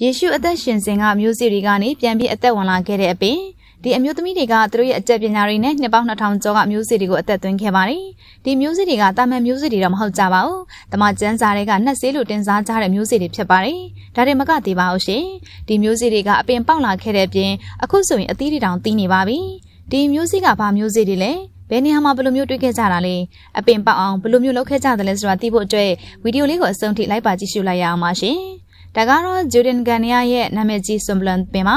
ယေရှုအသက်ရှင်စဉ်ကမျိုးစေ့တွေကနေပြန်ပြီးအသက်ဝင်လာခဲ့တဲ့အပြင်ဒီအမျိုးသမီးတွေကသူတို့ရဲ့အကြက်ပညာတွေနဲ့နှစ်ပေါင်း2000ကျော်ကမျိုးစေ့တွေကိုအသက်သွင်းခဲ့ပါတယ်။ဒီမျိုးစေ့တွေကတာမန်မျိုးစေ့တွေတော့မဟုတ်ကြပါဘူး။တမကျန်းစာတွေကနှက်ဆေးလိုတင်စားကြတဲ့မျိုးစေ့တွေဖြစ်ပါတယ်။ဒါတွေမကသေးပါဘူးရှင်။ဒီမျိုးစေ့တွေကအပင်ပေါက်လာခဲ့တဲ့အပြင်အခုဆိုရင်အသီးတွေတောင်တီးနေပါပြီ။ဒီမျိုးစေ့ကဘာမျိုးစေ့တွေလဲ။ဘယ်နေရာမှာဘယ်လိုမျိုးတွေ့ခဲ့ကြတာလဲအပင်ပေါက်အောင်ဘယ်လိုမျိုးလုပ်ခဲ့ကြတယ်လဲဆိုတာသိဖို့အတွက်ဗီဒီယိုလေးကိုအဆုံးထိလိုက်ပါကြည့်ရှုလိုက်ရအောင်ပါရှင်။ ဒါကတော့ဂျူဒင်ဂန်နီယာရဲ့နာမည်ကြီးဆွမ်ဘလန်ပင်မှာ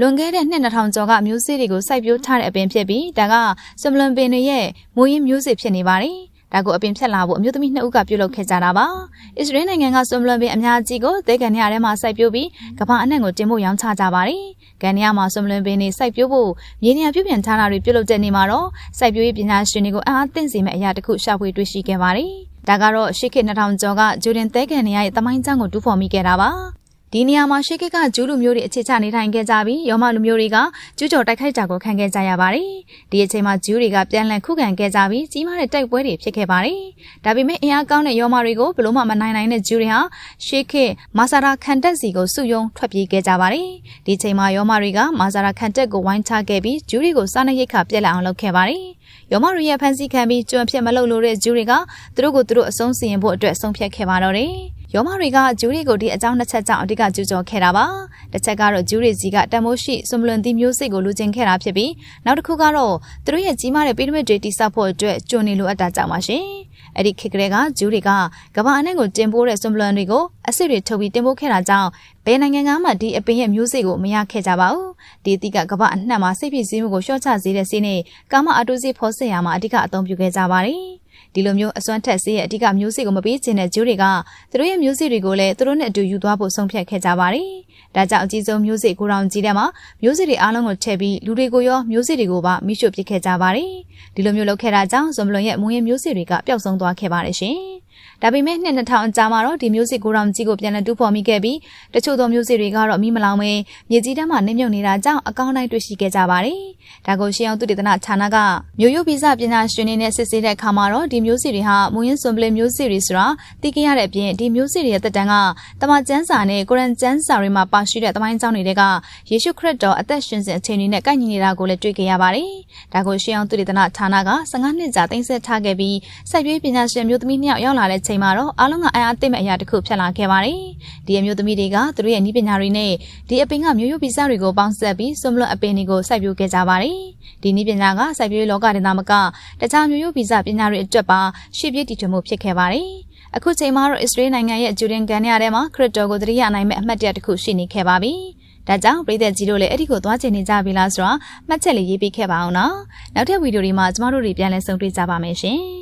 လွန်ခဲ့တဲ့နှစ်2000ကျော်ကမျိုးစေ့တွေကိုစိုက်ပျိုးထားတဲ့အပင်ဖြစ်ပြီးဒါကဆွမ်ဘလန်ပင်တွေရဲ့မူရင်းမျိုးစေ့ဖြစ်နေပါတယ်။ဒါကိုအပင်ဖြတ်လာဖို့အမျိုးသမီးနှစ်ဦးကပြုလုပ်ခဲ့ကြတာပါ။အစ္စရေးနိုင်ငံကဆွမ်ဘလန်ပင်အများကြီးကိုသဲကန်နီယာထဲမှာစိုက်ပျိုးပြီးကမ္ဘာအနှံ့ကိုတင်ဖို့ရောင်းချကြပါတယ်။ကန်နီယာမှာဆွမ်ဘလန်ပင်တွေစိုက်ပျိုးဖို့မြေနေရာပြုပြင်ထားတာတွေပြုလုပ်တဲ့နေမှာတော့စိုက်ပျိုးရေးပညာရှင်တွေကိုအားအသင့်စေမယ့်အရာတစ်ခုရှာဖွေတွေ့ရှိခဲ့ပါတယ်။ ဒါကတော့ရှေ့ခေတ်2000ကျော်ကဂျူဒင်သဲကန်နီယာရဲ့တမိုင်းကျမ်းကိုတူးဖော်မိခဲ့တာပါ။ဒီနေရာမှာရှေးခေတ်ကဂျူးလူမျိုးတွေအခြေချနေထိုင်ခဲ့ကြပြီးရောမလူမျိုးတွေကကျူးကျော်တိုက်ခိုက်တာကိုခံခဲ့ကြရပါတယ်။ဒီအချိန်မှာဂျူးတွေကပြန်လည်ခုခံခဲ့ကြပြီးကြီးမားတဲ့တိုက်ပွဲတွေဖြစ်ခဲ့ပါတယ်။ဒါပေမဲ့အင်အားကောင်းတဲ့ရောမတွေကိုဘလို့မှမနိုင်နိုင်တဲ့ဂျူးတွေဟာရှေးခေတ်မာဆာရာခန်တက်စီကိုစုယုံထွက်ပြေးခဲ့ကြပါတယ်။ဒီချိန်မှာရောမတွေကမာဆာရာခန်တက်ကိုဝိုင်းချခဲ့ပြီးဂျူးတွေကိုစားနပ်ရိက္ခာပြက်လက်အောင်လုပ်ခဲ့ပါတယ်။ ရောမတွေရဲ့ဖန်ဆီးခံပြီးကျွံဖြစ်မလုပ်လို့တဲ့ဂျူးတွေကသူတို့ကိုသူတို့အဆုံးစီရင်ဖို့အတွက်ဆုံးဖြတ်ခဲ့ပါတော့တယ်။ ရောမတွေကဂျူးတွေကိုဒီအကြောင်းတစ်ချက်ကြောင့်အဓိကကျူးကျော်ခဲ့တာပါတစ်ချက်ကတော့ဂျူးတွေစီကတန်မိုးရှိစွန်မလွန်သီးမျိုးစိတ်ကိုလူချင်းခဲ့တာဖြစ်ပြီးနောက်တစ်ခုကတော့သူတို့ရဲ့ကြီးမားတဲ့ပိရမစ်တွေတိစောက်ဖို့အတွက်ကျွနေလိုအပ်တာကြောင့်ပါရှင်အဲ့ဒီခေတ်ကလေးကဂျူးတွေကကမ္ဘာအနှံ့ကိုတင်ပိုးတဲ့စွန်မလွန်တွေကိုအစ်စ်တွေထုတ်ပြီးတင်ပိုးခဲ့တာကြောင့်ဘယ်နိုင်ငံကမှဒီအပင်ရဲ့မျိုးစိတ်ကိုမရခဲ့ကြပါဘူးဒီအသီးကကမ္ဘာအနှံ့မှာစိတ်ဖြစ်စည်းမှုကိုလျှော့ချစေတဲ့စီးနဲ့ကာမအတူစီဖော်စစ်ရမှာအဓိကအသုံးပြုခဲ့ကြပါတယ် ဒီလိုမျိုးအစွမ်းထက်စေးရဲ့အဓိကမျိုးစေ့ကိုမပေးချင်တဲ့ဂျိုးတွေကသူတို့ရဲ့မျိုးစေ့တွေကိုလည်းသူတို့နဲ့အတူယူသွားဖို့ဆုံးဖြတ်ခဲ့ကြပါတယ်။ဒါကြောင့်အကြီးဆုံးမျိုးစေ့ကိုတောင်ကြီးတဲ့မှာမျိုးစေ့တွေအားလုံးကိုထည့်ပြီးလူတွေကိုရောမျိုးစေ့တွေကိုပါမိရှုပစ်ခဲ့ကြပါတယ်။ဒီလိုမျိုးလုပ်ခဲ့တာကြောင့်ဇွန်ဘလွန်ရဲ့မူရင်းမျိုးစေ့တွေကပျောက်ဆုံးသွားခဲ့ပါတယ်ရှင်။ ဒါပေမဲ့နှစ်2000အကြာမှာတော့ဒီမျိုးစစ်ကိုရောင်ကြီးကိုပြန်လည်တူးဖော်မိခဲ့ပြီးတချို့သောမျိုးစစ်တွေကတော့မိမလောင်ပဲမြေကြီးတန်းမှာနှိမ့်မြုပ်နေတာကြောင့်အကောင်းတိုင်းတွေ့ရှိခဲ့ကြပါတယ်။ဒါကိုရှင်းအောင်သူတေသနာဌာနကမျိုးရိုးဗီဇပညာရှင်တွေနဲ့စစ်ဆေးတဲ့အခါမှာတော့ဒီမျိုးစစ်တွေဟာမူရင်းစွန်ပလင်မျိုးစစ်တွေဆိုတာသိခဲ့ရတဲ့အပြင်ဒီမျိုးစစ်တွေရဲ့တက်တန်းကတမန်ကျမ်းစာနဲ့ကုရ်အန်ကျမ်းစာတွေမှာပါရှိတဲ့တမိုင်းကြောင်းတွေကယေရှုခရစ်တော်အသက်ရှင်စဉ်အချိန်တွေနဲ့ကိုက်ညီနေတာကိုလည်းတွေ့ခဲ့ရပါတယ်။ဒါကိုရှင်းအောင်သူတေသနာဌာနက15နှစ်ကြာတင်ဆက်ထားခဲ့ပြီးစိုက်ပျိုးပညာရှင်မျိုးသမီးနှစ်ယောက်ရောက်လာတဲ့ချိန်မှာတော့အားလုံးကအံ့အားသင့်မဲ့အရာတစ်ခုဖြစ်လာခဲ့ပါတယ်။ဒီအမျိုးသမီးတွေကသူတို့ရဲ့နည်းပညာတွေနဲ့ဒီအပင်ကမျိုးရိုးဗီဇတွေကိုပေါင်းစပ်ပြီးစွန်မလွတ်အပင်တွေကိုစိုက်ပျိုးခဲ့ကြပါတယ်။ဒီနည်းပညာကစိုက်ပျိုးလောကဒေသမကတခြားမျိုးရိုးဗီဇပညာတွေအတွက်ပါရှေ့ပြေးတည်ထွင်မှုဖြစ်ခဲ့ပါတယ်။အခုချိန်မှာတော့အစ္စရေးနိုင်ငံရဲ့ဂျူဒင်ကန်ရထဲမှာခရစ်တော်ကိုတရိယာနိုင်မဲ့အမှတ်တရတစ်ခုရှိနေခဲ့ပါပြီ။ဒါကြောင့်ပြည်သက်ကြီးတို့လည်းအဲ့ဒီကိုသွားချင်နေကြပြီလားဆိုတော့မှတ်ချက်လေးရေးပေးခဲ့ပါအောင်နော်။နောက်ထပ်ဗီဒီယိုတွေမှာကျမတို့တွေပြန်လည်ဆုံတွေ့ကြပါမယ်ရှင်။